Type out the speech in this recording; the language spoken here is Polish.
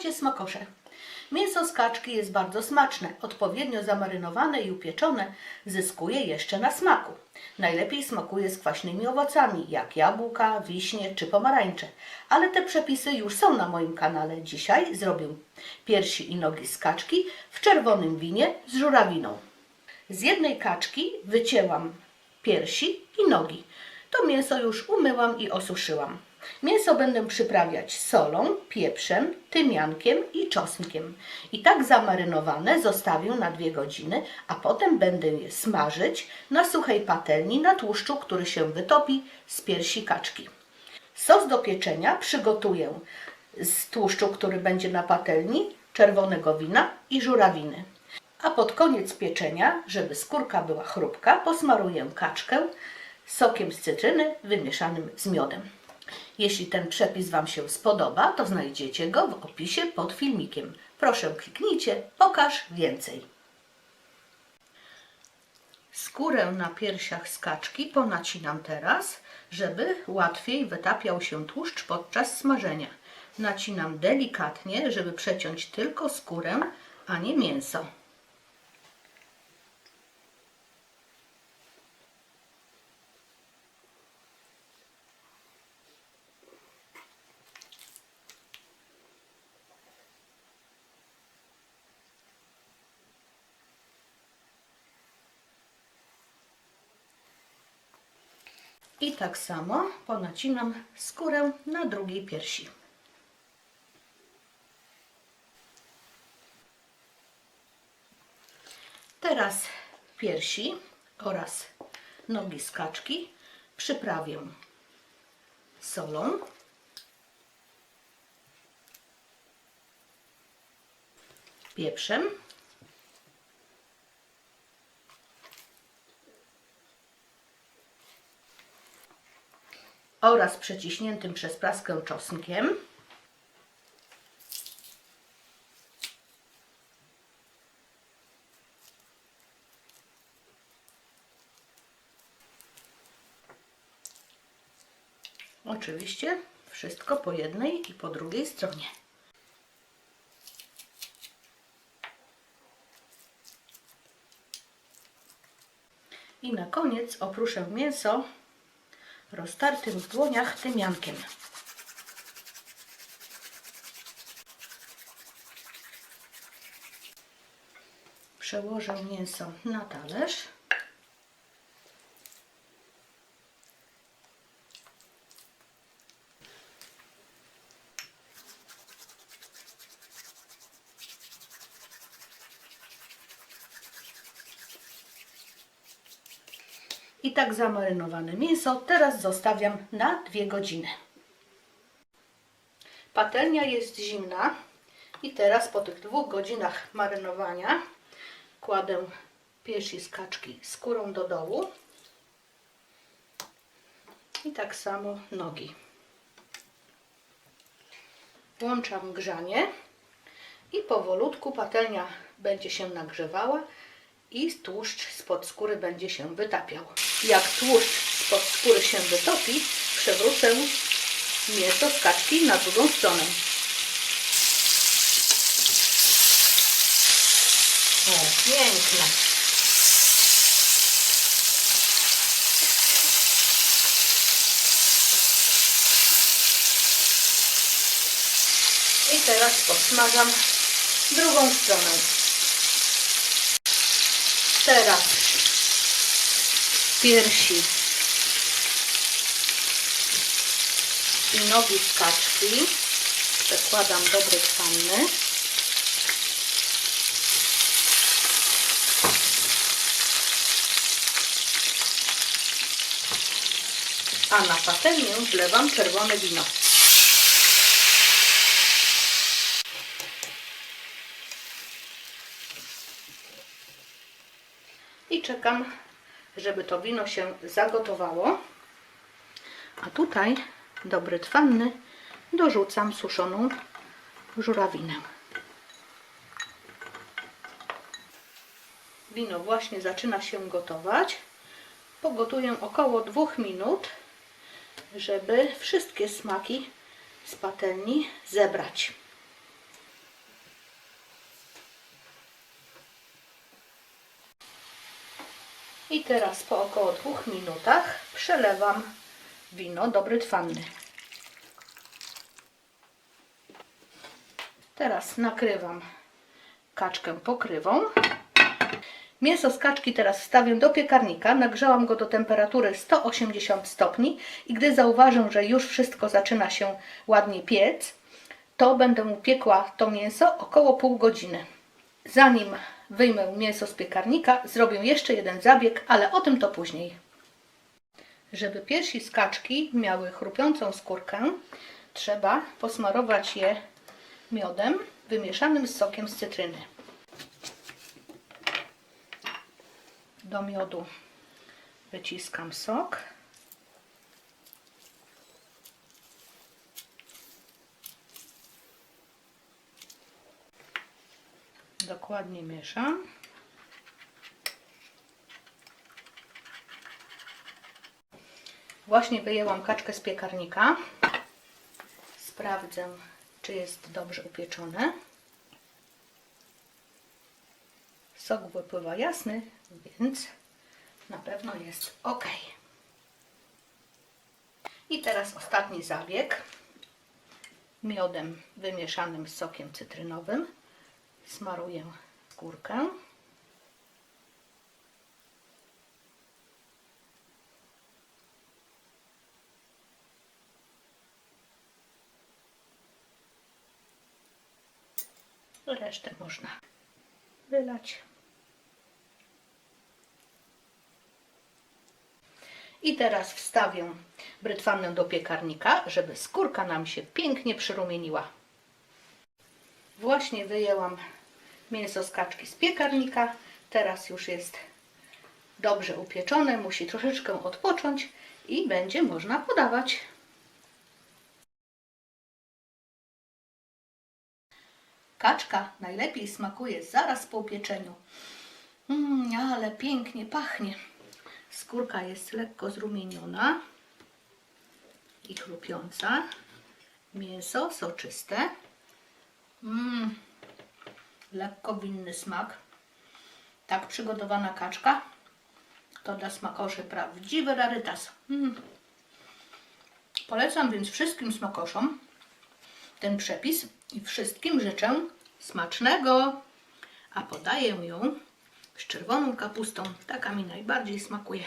Witajcie smakosze. Mięso z kaczki jest bardzo smaczne. Odpowiednio zamarynowane i upieczone zyskuje jeszcze na smaku. Najlepiej smakuje z kwaśnymi owocami, jak jabłka, wiśnie czy pomarańcze. Ale te przepisy już są na moim kanale. Dzisiaj zrobię piersi i nogi z kaczki w czerwonym winie z żurawiną. Z jednej kaczki wycięłam piersi i nogi. To mięso już umyłam i osuszyłam. Mięso będę przyprawiać solą, pieprzem, tymiankiem i czosnkiem. I tak zamarynowane zostawię na dwie godziny, a potem będę je smażyć na suchej patelni na tłuszczu, który się wytopi z piersi kaczki. Sos do pieczenia przygotuję z tłuszczu, który będzie na patelni, czerwonego wina i żurawiny. A pod koniec pieczenia, żeby skórka była chrupka, posmaruję kaczkę sokiem z cytryny wymieszanym z miodem. Jeśli ten przepis Wam się spodoba, to znajdziecie go w opisie pod filmikiem. Proszę kliknijcie, pokaż więcej. Skórę na piersiach z kaczki ponacinam teraz, żeby łatwiej wytapiał się tłuszcz podczas smażenia. Nacinam delikatnie, żeby przeciąć tylko skórę, a nie mięso. I tak samo ponacinam skórę na drugiej piersi. Teraz piersi oraz nogi z kaczki przyprawię solą, pieprzem oraz przeciśniętym przez praskę czosnkiem. Oczywiście wszystko po jednej i po drugiej stronie. I na koniec oprószę mięso roztartym w dłoniach tymiankiem. Przełożę mięso na talerz. I tak zamarynowane mięso teraz zostawiam na dwie godziny. Patelnia jest zimna i teraz po tych dwóch godzinach marynowania kładę piersi z kaczki skórą do dołu i tak samo nogi. Włączam grzanie i powolutku patelnia będzie się nagrzewała i tłuszcz spod skóry będzie się wytapiał. Jak tłuszcz spod skóry się wytopi, przewrócę mięso z kaczki na drugą stronę. O, piękne. I teraz podsmażam drugą stronę. Teraz piersi i nogi z kaczki. Przekładam dobry panny. A na patelnię wlewam czerwone wino. I czekam, żeby to wino się zagotowało. A tutaj do brytwanny dorzucam suszoną żurawinę. Wino właśnie zaczyna się gotować. Pogotuję około 2 minut, żeby wszystkie smaki z patelni zebrać. I teraz po około dwóch minutach przelewam wino do brytwanny. Teraz nakrywam kaczkę pokrywą. Mięso z kaczki teraz wstawię do piekarnika. Nagrzałam go do temperatury 180 stopni i gdy zauważę, że już wszystko zaczyna się ładnie piec, to będę piekła to mięso około pół godziny. Zanim wyjmę mięso z piekarnika, zrobię jeszcze jeden zabieg, ale o tym to później. Żeby piersi z kaczki miały chrupiącą skórkę, trzeba posmarować je miodem wymieszanym z sokiem z cytryny. Do miodu wyciskam sok. Dokładnie mieszam. Właśnie wyjęłam kaczkę z piekarnika. Sprawdzę, czy jest dobrze upieczone. Sok wypływa jasny, więc na pewno jest ok. I teraz ostatni zabieg. Miodem wymieszanym z sokiem cytrynowym smaruję skórkę. Resztę można wylać. I teraz wstawię brytwannę do piekarnika, żeby skórka nam się pięknie przyrumieniła. Właśnie wyjęłam mięso z kaczki z piekarnika. Teraz już jest dobrze upieczone, musi troszeczkę odpocząć i będzie można podawać. Kaczka najlepiej smakuje zaraz po upieczeniu. Mm, ale pięknie pachnie. Skórka jest lekko zrumieniona i chrupiąca. Mięso soczyste. Mm, lekko winny smak. Tak przygotowana kaczka to dla smakoszy prawdziwy rarytas. Mm. Polecam więc wszystkim smakoszom ten przepis i wszystkim życzę smacznego. A podaję ją z czerwoną kapustą. Taka mi najbardziej smakuje.